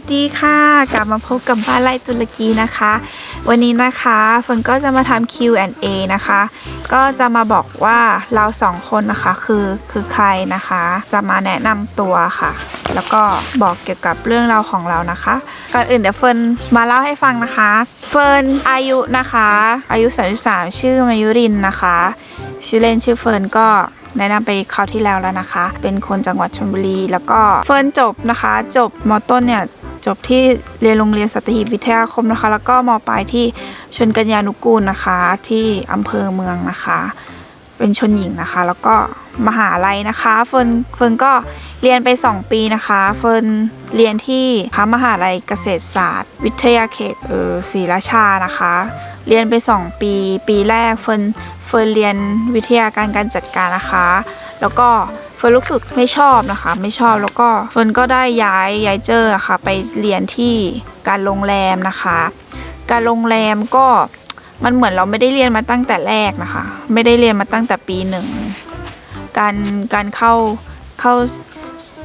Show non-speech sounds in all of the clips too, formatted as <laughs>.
สดีค่ะ กลับมาพบกับบ้านไร่ตุรกีนะคะ วันนี้นะคะฝนก็จะมาทำ Q&A นะคะ ก็จะมาบอกว่าเราสองคนนะคะคือคือใครนะคะ จะมาแนะนำตัวค่ะ แล้วก็บอกเกี่ยวกับเรื่องราวของเรานะคะ ก่อนอื่นเดี๋ยวเฟิร์นมาเล่าให้ฟังนะคะ เฟิร์นอายุนะคะ อายุ 33 ชื่อมายุรินนะคะ ชื่อเล่นชื่อเฟิร์นก็แนะนำไปคราวที่แล้วแล้วนะคะ เป็นคนจังหวัดชลบุรี แล้วก็เฟิร์นจบนะคะ จบมต้นเนี่ย จบที่เรียนโรงเรียนสัตหีบวิทยาคมนะคะ แล้วก็มปลายที่ชนกัญญานุกูลนะคะ ที่อำเภอเมืองนะคะ เป็นชนหญิงนะคะ แล้วก็มหาลัยนะคะ เฟิร์นเฟิร์นก็เรียนไป 2 ปีนะคะ เฟิร์นเรียนที่พระมหาลัยเกษตรศาสตร์ วิทยาเขตเออศรีราชานะคะ เรียนไป 2 ปี ปีแรกเฟิร์นเฟิร์นเรียนวิทยาการการจัดการนะคะ แล้วก็ เฟิร์นรู้สึกไม่ชอบนะคะ ไม่ชอบแล้วก็เฟิร์นก็ได้ย้ายย้ายเจอค่ะไปเรียนที่การโรงแรมนะคะ การโรงแรมก็มันเหมือนเราไม่ได้เรียนมาตั้งแต่แรกนะคะ ไม่ได้เรียนมาตั้งแต่ปีหนึ่งการการเข้าเข้า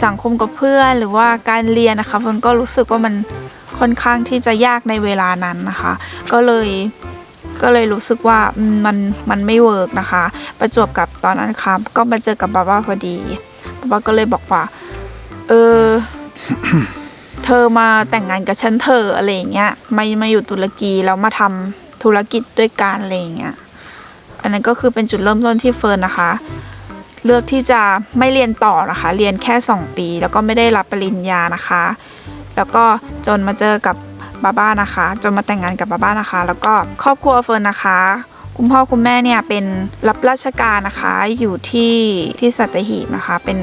สังคมกับเพื่อนหรือว่าการเรียนนะคะเฟิร์นก็รู้สึกว่ามันค่อนข้างที่จะยากในเวลานั้นนะคะ ก็เลย ก็เลยรู้สึกว่ามันมันไม่เวิร์กนะคะ ประจวบกับตอนนั้นครับ ก็มาเจอกับบาบ้าพอดีบาบ้าก็เลยบอกว่า เออ เธอมาแต่งงานกับฉันเธออะไรอย่างเงี้ยมามาอยู่ตุรกีแล้วมาทำธุรกิจด้วยกันอะไรอย่างเงี้ยอันนั้นก็คือเป็นจุดเริ่มต้นที่เฟิร์นนะคะ เลือกที่จะไม่เรียนต่อนะคะ เรียนแค่ 2 ปี แล้วก็ไม่ได้รับปริญญานะคะ แล้วก็จนมาเจอกับ บาบ้านะคะ จนมาแต่งงานกับบาบ้านะคะ แล้วก็ครอบครัวเฟิร์นนะคะ คุณพ่อคุณแม่เนี่ยเป็นรับราชการนะคะอยู่ที่ที่สัตหีบนะคะ เป็น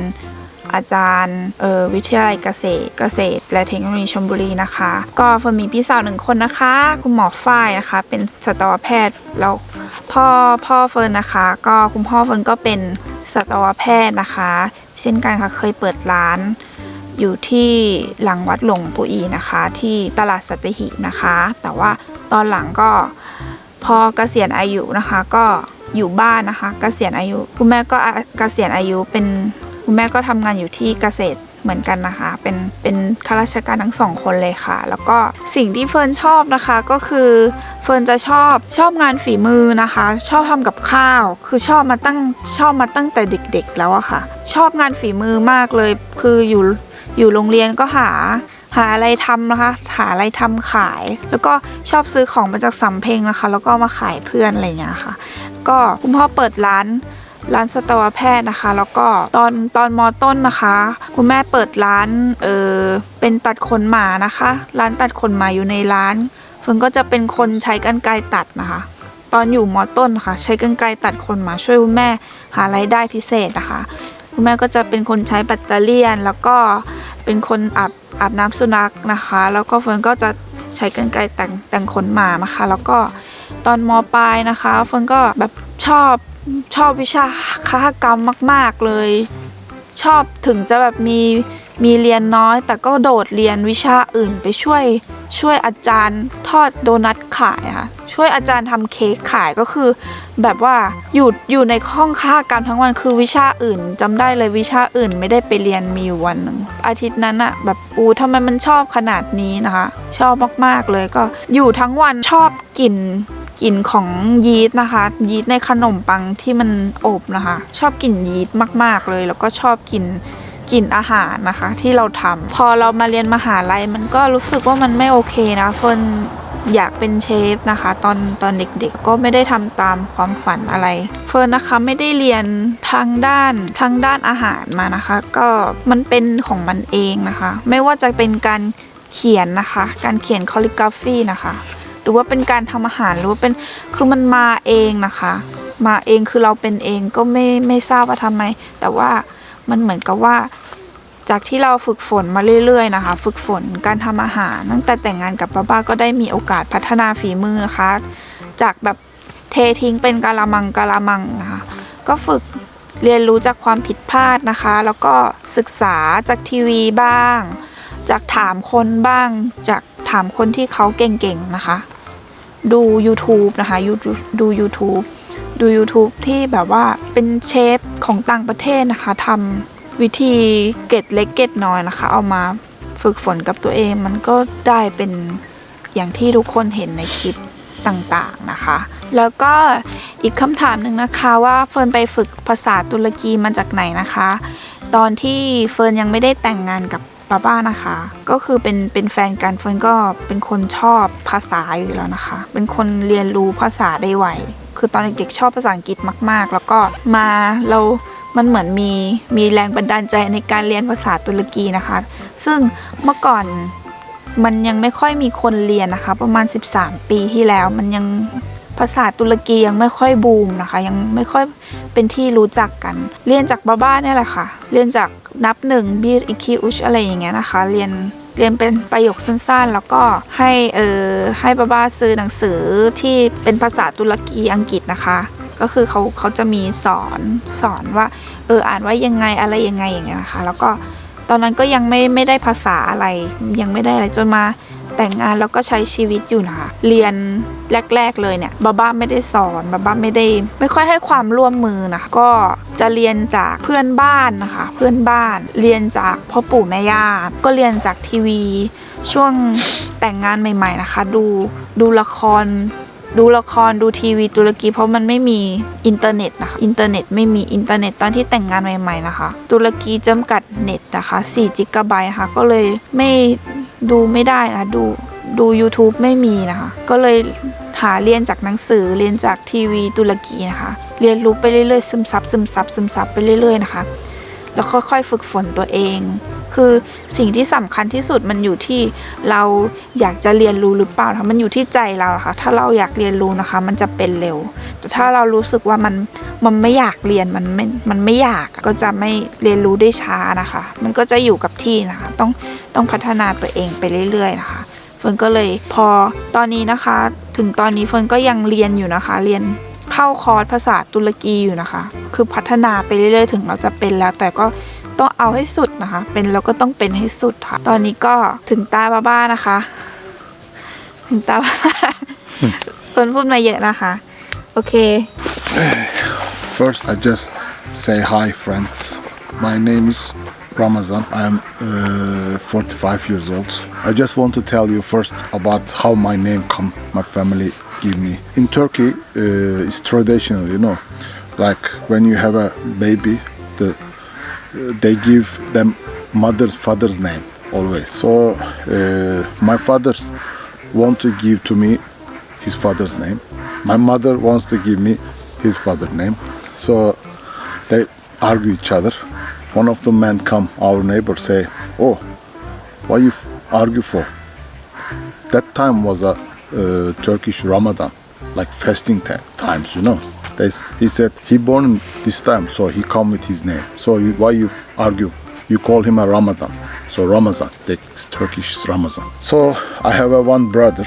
อาจารย์เอ่อวิทยาลัยเกษตรเกษตร และเทคโนโลยีชลบุรีนะคะ ก็เฟิร์นมีพี่สาวหนึ่งคนนะคะ คุณหมอฝ้ายนะคะ เป็นสัตวแพทย์แล้วพ่อพ่อเฟิร์นนะคะ ก็คุณพ่อเฟิร์นก็เป็นสัตวแพทย์นะคะ เช่นกันค่ะเคยเปิดร้าน อยู่ที่หลังวัดหลวงปู่อีนะคะ ที่ตลาดสัตหีบนะคะ แต่ว่าตอนหลังก็พอเกษียณอายุนะคะ ก็อยู่บ้านนะคะ เกษียณอายุคุณแม่ก็เกษียณอายุเป็นคุณแม่ก็ทำงานอยู่ที่เกษตรเหมือนกันนะคะ เป็นเป็นข้าราชการทั้งสองคนเลยค่ะ แล้วก็สิ่งที่เฟิร์นชอบนะคะก็คือเฟิร์นจะชอบชอบงานฝีมือนะคะ ชอบทำกับข้าว คือชอบมาตั้งชอบมาตั้งแต่เด็กๆแล้วอะค่ะ ชอบงานฝีมือมากเลย คืออยู่ อยู่โรงเรียนก็หาหาอะไรทำนะคะ หาอะไรทำขาย แล้วก็ชอบซื้อของมาจากสำเพ็งนะคะ แล้วก็มาขายเพื่อนอะไรอย่างเงี้ยค่ะ ก็คุณพ่อเปิดร้านร้านสัตวแพทย์นะคะ แล้วก็ตอนตอนมอต้นนะคะ คุณแม่เปิดร้านเออเป็นตัดขนหมานะคะ ร้านตัดขนหมาอยู่ในร้านเฟิร์นก็จะเป็นคนใช้กรรไกรตัดนะคะ ตอนอยู่มอต้นค่ะ ใช้กรรไกรตัดขนหมาช่วยคุณแม่หารายได้พิเศษนะคะ คุณแม่ก็จะเป็นคนใช้แบตเตอรี่แล้วก็ เป็นคนอาบอาบน้ำสุนัขนะคะ แล้วก็เฟิร์นก็จะใช้กรรไกรแต่งแต่งขนหมานะคะ แล้วก็ตอนมปลายนะคะเฟิร์นก็แบบชอบชอบวิชาคหกรรมมาก ๆเลย ชอบถึงจะแบบมี มีเรียนน้อย แต่ก็โดดเรียนวิชาอื่นไปช่วย ช่วยอาจารย์ทอดโดนัทขายค่ะช่วยอาจารย์ทำเค้กขายก็คือ แบบว่าอยู่อยู่ในห้องค้ากรรทั้งวันคือวิชาอื่นจำได้เลยวิชาอื่นไม่ได้ไปเรียนมีอยู่วันหนึ่งอาทิตย์นั้นอะแบบอูทำไมมันชอบขนาดนี้นะคะ ชอบมากๆเลยก็อยู่ทั้งวันชอบกลิ่นกลิ่นของยีสต์นะคะ ยีสต์ในขนมปังที่มันอบนะคะ ชอบกลิ่นยีสต์มาก ๆเลย แล้วก็ชอบกลิ่น กลิ่นอาหารนะคะ ที่เราทำพอเรามาเรียนมหาลัยมันก็รู้สึกว่ามันไม่โอเคนะเฟิร์นอยากเป็นเชฟนะคะ ตอนตอนเด็กๆ ก็ไม่ได้ทำตามความฝันอะไร เฟิร์นนะคะไม่ได้เรียนทางด้านทางด้านอาหารมานะคะ ก็มันเป็นของมันเองนะคะ ไม่ว่าจะเป็นการเขียนนะคะ การเขียนคอลิกราฟีนะคะหรือว่าเป็นการทำอาหารหรือว่าเป็นคือมันมาเองนะคะ มาเองคือเราเป็นเองก็ไม่ไม่ทราบว่าทำไม แต่ว่ามันเหมือนกับว่า จากที่เราฝึกฝนมาเรื่อยๆนะคะ ฝึกฝนการทำอาหาร ตั้งแต่แต่งงานกับป้าป้าก็ได้มีโอกาสพัฒนาฝีมือนะคะ จากแบบเททิ้งเป็นกะละมังกะละมังนะคะ ก็ฝึกเรียนรู้จากความผิดพลาดนะคะ แล้วก็ศึกษาจากทีวีบ้าง จากถามคนบ้าง จากถามคนที่เขาเก่งๆนะคะ ดู YouTube นะคะยูดู YouTube ดู YouTube ที่แบบว่าเป็นเชฟของต่างประเทศนะคะทำ วิธีเก็ดเล็กเก็ดน้อยนะคะ เอามาฝึกฝนกับตัวเองมันก็ได้เป็นอย่างที่ทุกคนเห็นในคลิปต่างๆนะคะ แล้วก็อีกคำถามหนึ่งนะคะว่าเฟิร์นไปฝึกภาษาตุรกีมาจากไหนนะคะ ตอนที่เฟิร์นยังไม่ได้แต่งงานกับป้าบ้านะคะ ก็คือเป็นเป็นแฟนกันเฟิร์นก็เป็นคนชอบภาษาอยู่แล้วนะคะ เป็นคนเรียนรู้ภาษาได้ไวคือตอนเด็กๆชอบภาษาอังกฤษมาก ๆ แล้วก็มาเรา มันเหมือนมีมีแรงบันดาลใจในการเรียนภาษาตุรกีนะคะ ซึ่งเมื่อก่อนมันยังไม่ค่อยมีคนเรียนนะคะ ประมาณ 13 ปีที่แล้ว มันยังภาษาตุรกียังไม่ค่อยบูมนะคะ ยังไม่ค่อยเป็นที่รู้จักกัน เรียนจากบ้าๆเนี่ยแหละค่ะ เรียนจากนับหนึ่งบีอิคิอุชอะไรอย่างเงี้ยนะคะ เรียนเรียนเป็นประโยคสั้นๆ แล้วก็ให้เออให้บ้าๆซื้อหนังสือที่เป็นภาษาตุรกีอังกฤษนะคะ ก็คือเขาเขาจะมีสอนสอนว่า เอออ่านว่ายังไงอะไรยังไงอย่างเงี้ยนะคะ แล้วก็ตอนนั้นก็ยังไม่ไม่ได้ภาษาอะไรยังไม่ได้อะไรจนมาแต่งงานแล้วก็ใช้ชีวิตอยู่นะคะ เรียนแรก ๆ เลยเนี่ยบาบ้าไม่ได้สอนบาบ้าไม่ได้ ไม่ค่อยให้ความร่วมมือนะคะก็จะเรียนจากเพื่อนบ้านนะคะ เพื่อนบ้าน เรียนจากพ่อปู่แม่ย่าก็เรียนจากทีวี ช่วงแต่งงานใหม่ ๆนะคะ ดูดูละคร ดูละครดูทีวีตุรกีเพราะมันไม่มีอินเทอร์เน็ตนะคะ อินเทอร์เน็ตไม่มีอินเทอร์เน็ตตอนที่แต่งงานใหม่ๆนะคะ ตุรกีจำกัดเน็ตนะคะ4จิกะไบต์นะคะก็เลยไม่ดูไม่ได้นะดูดู YouTube ไม่มีนะคะ ก็เลยหาเรียนจากหนังสือเรียนจากทีวีตุรกีนะคะ เรียนรู้ไปเรื่อยๆซึมซับซึมซับซึมซับไปเรื่อยๆนะคะ แล้วค่อยๆฝึกฝนตัวเอง คือสิ่งที่สำคัญที่สุดมันอยู่ที่เราอยากจะเรียนรู้หรือเปล่าคะมันอยู่ที่ใจเราะค่ะ ถ้าเราอยากเรียนรู้นะคะ มันจะเป็นเร็ว แต่ถ้าเรารู้สึกว่ามันมันไม่อยากเรียนมันไม่มันไม่อยากก็จะไม่เรียนรู้ได้ช้านะคะ มันก็จะอยู่กับที่นะคะ ต้องต้องพัฒนาตัวเองไปเรื่อย ๆ นะคะเฟิร์นก็เลยพอตอนนี้นะคะ ถึงตอนนี้เฟิร์นก็ยังเรียนอยู่นะคะ เรียน เข้าคอร์สภาษาตุรกีอยู่นะคะ คือพัฒนาไปเรื่อยๆ ถึงเราจะเป็นแล้ว แต่ก็ต้องเอาให้สุดนะคะ เป็นเราก็ต้องเป็นให้สุดค่ะ ตอนนี้ก็ถึงตาบ้าๆนะคะ ถึงตาบ้าเฟิร์นพูดมาเยอะนะคะ โอเค First, I just say hi, friends. My name is Ramazan. I'm uh, 45 years old. I just want to tell you first about how my name come. My family give me. In Turkey, uh, it's traditional, you know. Like when you have a baby, the they give them mother's father's name always. So uh, my father want to give to me his father's name. My mother wants to give me his father's name. So they argue each other. One of the men come, our neighbor say, "Oh, why you argue for?" That time was a uh, Turkish Ramadan, like fasting times, you know. He said he born this time, so he come with his name. So you, why you argue? You call him a Ramadan. So Ramazan, that's Turkish is Ramazan. So I have a one brother.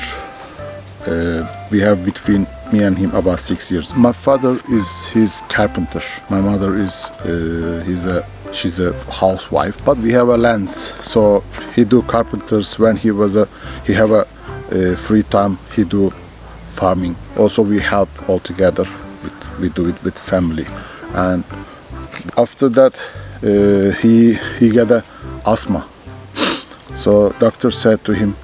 Uh, we have between me and him about six years. My father is his carpenter. My mother is uh, he's a she's a housewife. But we have a land, so he do carpenters when he was a he have a uh, free time. He do farming. Also we help all together. With, we do it with family, and after that uh, he he got a asthma. So doctor said to him,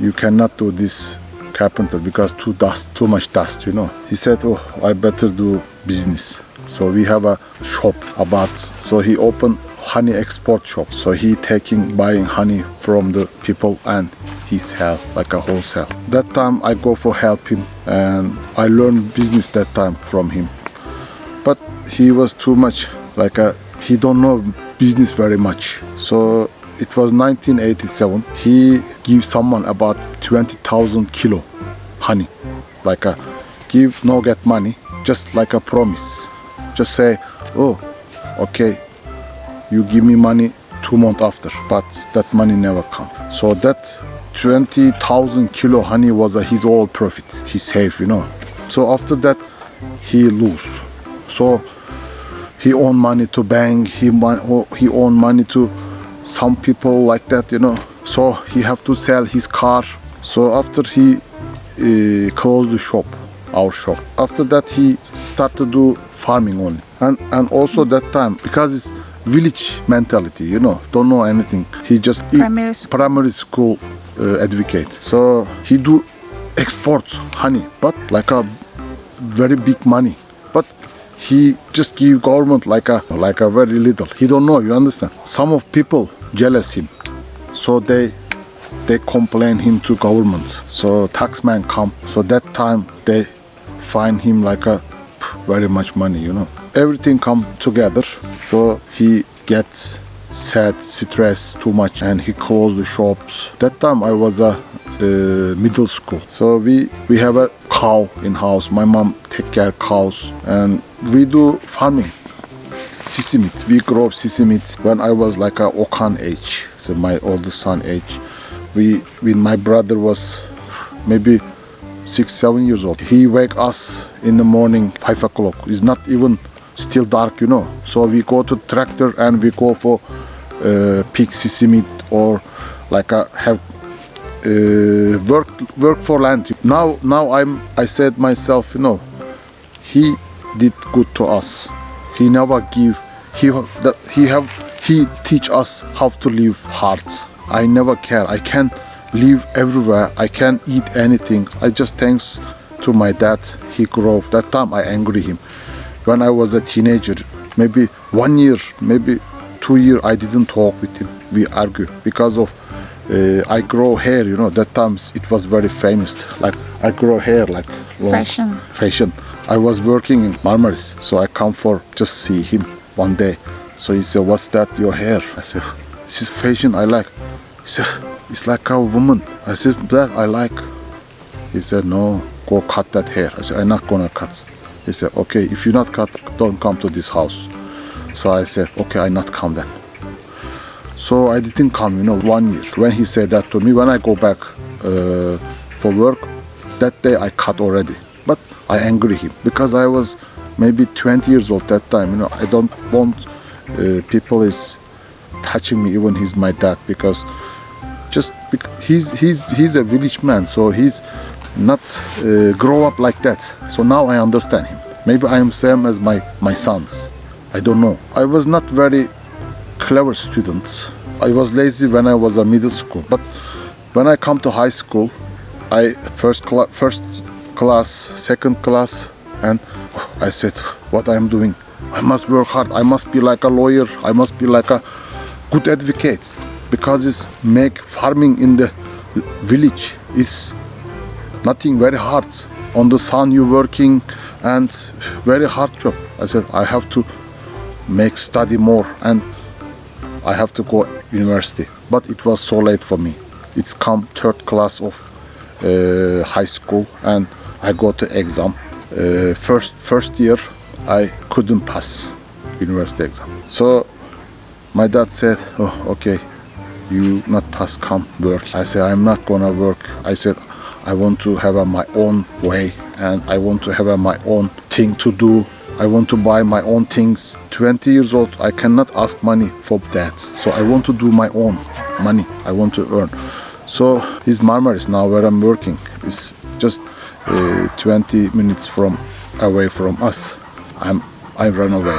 you cannot do this carpenter because too dust too much dust you know he said oh i better do business so we have a shop about so he opened honey export shop. So he taking buying honey from the people and he sell like a wholesale. That time i go for help him and i learned business that time from him. But he was too much like a he don't know business very much. So it was 1987 he give someone about 20000 kilo honey. Like a give no get money just like a promise. Just say oh okay you give me money two months after but that money never come. So that 20000 kilo honey was a, his all profit. He saved you know. So after that he lose. So he own money to bank he he own money to some people like that you know. So he have to sell his car. So after he uh, closed the shop our shop. After that he start to do farming only. And and also that time because it's village mentality, you know, don't know anything. He just Primary school. primary school uh, advocate. So he do export honey, but like a very big money. But he just give government like a like a very little. He don't know. You understand? Some of people jealous him, so they they complain him to government. So taxman come. So that time they find him like a very much money. You know, everything come together. So he gets sad, stress too much, and he closed the shops. That time I was a uh, middle school. So we we have a cow in house. My mom take care cows, and we do farming. Sisi meat. We grow sisi meat when I was like a Okan age, so my oldest son age. We when my brother was maybe six seven years old. He wake us in the morning five o'clock. It's not even still dark, you know. So we go to tractor and we go for uh, pig sisi or like a have uh, work work for land. Now now I'm I said myself, you know, he did good to us. He never give. He that he have he teach us how to live hard. I never care. I can live everywhere. I can eat anything. I just thanks to my dad. He grew. That time I angry him. When I was a teenager, maybe one year, maybe two year, I didn't talk with him. We argue because of uh, I grow hair. You know that times it was very famous. Like I grow hair like long Fashion. fashion. I was working in Marmaris, so I come for just see him one day. So he said, "What's that? Your hair?" I said, "This is fashion. I like." He said, "It's like a woman." I said, "That I like." He said, "No, go cut that hair." I said, "I'm not gonna cut." He said, "Okay, if you not cut, don't come to this house." So I said, "Okay, I not come then." So I didn't come, you know, one year. When he said that to me, when I go back uh, for work, that day I cut already. But I angry him because I was maybe 20 years old that time. You know, I don't want uh, people is touching me, even he's my dad, because just he's he's he's a village man, so he's not uh, grow up like that. So now I understand him. Maybe I am same as my my sons. I don't know. I was not very clever student. I was lazy when I was a middle school, but when I come to high school, I first cla- first class, second class, and I said, what I am doing? I must work hard. I must be like a lawyer. I must be like a good advocate because it's make farming in the village is nothing very hard. On the sun you working and very hard job. I said I have to make study more and I have to go university. But it was so late for me. It's come third class of uh, high school and I go to exam. Uh, first first year I couldn't pass university exam. So my dad said, "Oh, okay, you not pass, come work." I said, "I'm not gonna work." I said, "I want to have my own way and I want to have my own thing to do. I want to buy my own things. 20 years old, I cannot ask money for that. So I want to do my own money. I want to earn." So this Marmaris now where I'm working is just uh, 20 minutes from away from us. I'm I run away.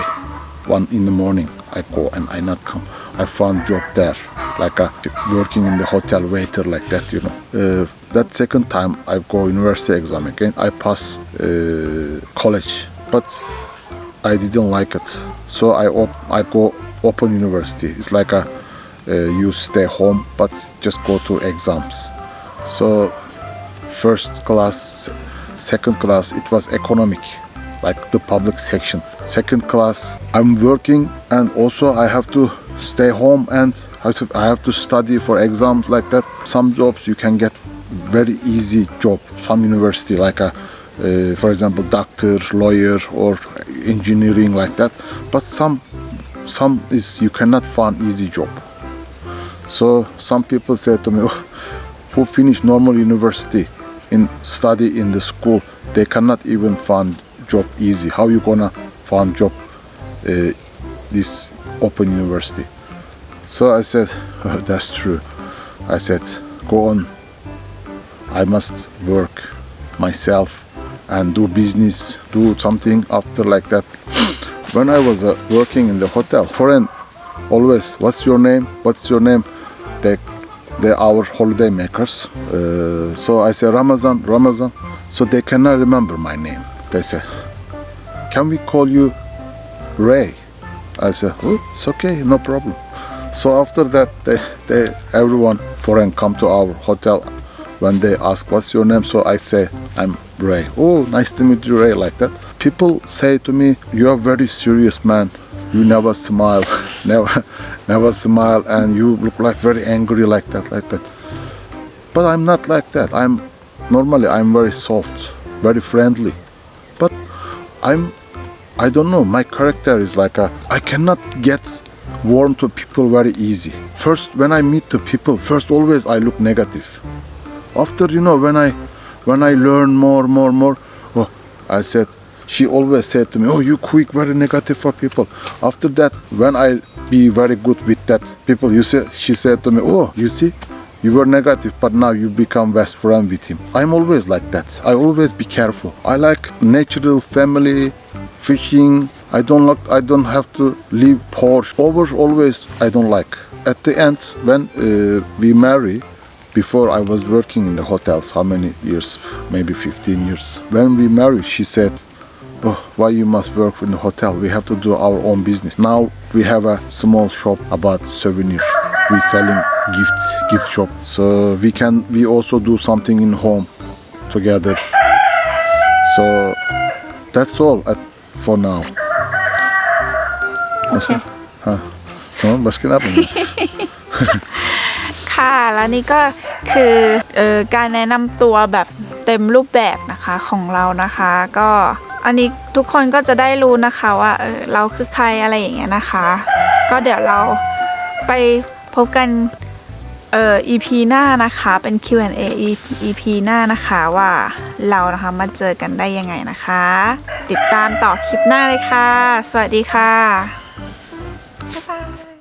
One in the morning I go and I not come. I found job there, like a, working in the hotel waiter like that, you know. Uh, that second time I go university exam again. I pass uh, college, but I didn't like it. So I I go open university. It's like a uh, you stay home but just go to exams. So first class, second class, it was economic, like the public section. Second class, I'm working and also I have to stay home and I have to study for exams like that. Some jobs you can get very easy job. Some university like a, uh, for example, doctor, lawyer, or engineering like that. But some some is you cannot find easy job. So some people say to me, oh, who finish normal university in study in the school, they cannot even find job easy. How you gonna find job uh, this open university? So I said, <laughs> "Oh, that's true. I said, go on. I must work myself and do business, do something after like that. <sniffs> When I was uh, working in the hotel, foreign always, what's your name? What's your name? They, they're our holiday makers. Uh, so I say Ramazan, Ramazan. So they cannot remember my name. They say, can we call you Ray? I say, oh, it's okay, no problem. So after that, they, they, everyone foreign come to our hotel. When they ask, what's your name? So I say, I'm Ray. Oh, nice to meet you, Ray, like that. People say to me, you are very serious man. You never smile, <laughs> never, <laughs> never smile, and you look like very angry, like that, like that. But I'm not like that. I'm normally I'm very soft, very friendly. But I'm I don't know, my character is like a I cannot get warm to people very easy. First when I meet the people, first always I look negative. After you know when I when I learn more, more, more, oh I said she always said to me, Oh you quick, very negative for people. After that when I be very good with that people, you say she said to me, Oh, you see, you were negative, but now you become best friend with him. I'm always like that. I always be careful. I like natural family, fishing. I don't like. I don't have to live Porsche. Over always. I don't like. At the end, when uh, we marry, before I was working in the hotels, how many years? Maybe 15 years. When we married, she said, oh, why you must work in the hotel? We have to do our own business. Now we have a small shop about souvenirs. We selling gift, gift shop. So we can, we also do something in home together. So that's all at, for now. Okay. Nasıl? Ha. Tamam başka ne yapalım? ค่ะ แล้วนี่ก็คือออการแนะนำตัวแบบเต็มรูปแบบนะคะของเรานะคะ ก็อันนี้ทุกคนก็จะได้รู้นะคะว่าเออเราคือใครอะไรอย่างเงี้ยนะคะ ก็เดี๋ยวเราไปพบกันเอ่อ EP หน้านะคะเป็น Q&A EP หน้านะคะว่าเรานะคะมาเจอกันได้ยังไงนะคะ ติดตามต่อคลิปหน้าเลยค่ะ สวัสดีค่ะบ๊ายบาย